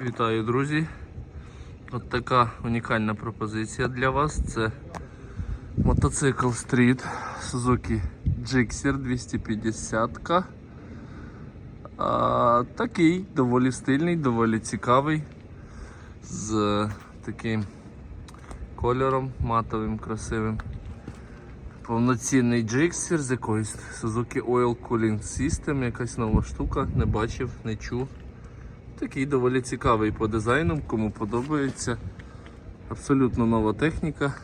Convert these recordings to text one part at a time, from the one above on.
Вітаю, друзі! От така унікальна пропозиція для вас. Це мотоцикл Street Suzuki Gixxer 250. А, такий доволі стильний, доволі цікавий. З таким кольором матовим, красивим. Повноцінний Gixxer з якоюсь Suzuki Oil Cooling System, якась нова штука, не бачив, не чув. Такий доволі цікавий по дизайну, кому подобається. Абсолютно нова техніка.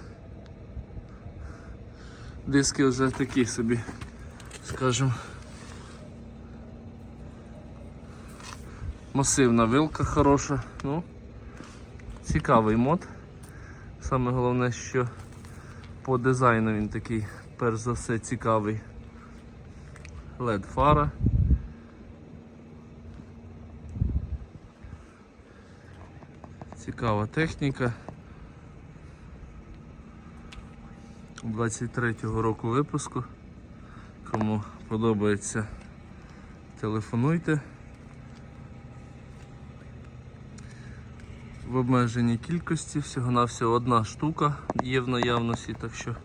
Диски вже такі собі, скажімо. Масивна вилка хороша. Ну, цікавий мод. Саме головне, що по дизайну він такий, перш за все, цікавий. LED фара. Цікава техніка. 23-го року випуску. Кому подобається, телефонуйте. В обмеженій кількості, всього-навсього одна штука є в наявності, так що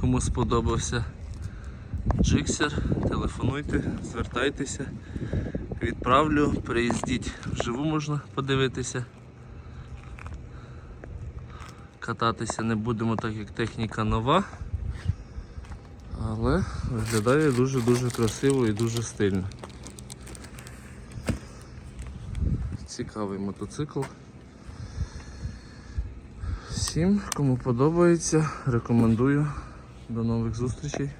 кому сподобався джиксер, телефонуйте, звертайтеся, відправлю, приїздіть вживу можна подивитися. Кататися не будемо, так як техніка нова, але виглядає дуже-дуже красиво і дуже стильно. Цікавий мотоцикл. Всім, кому подобається, рекомендую. До нових зустрічей.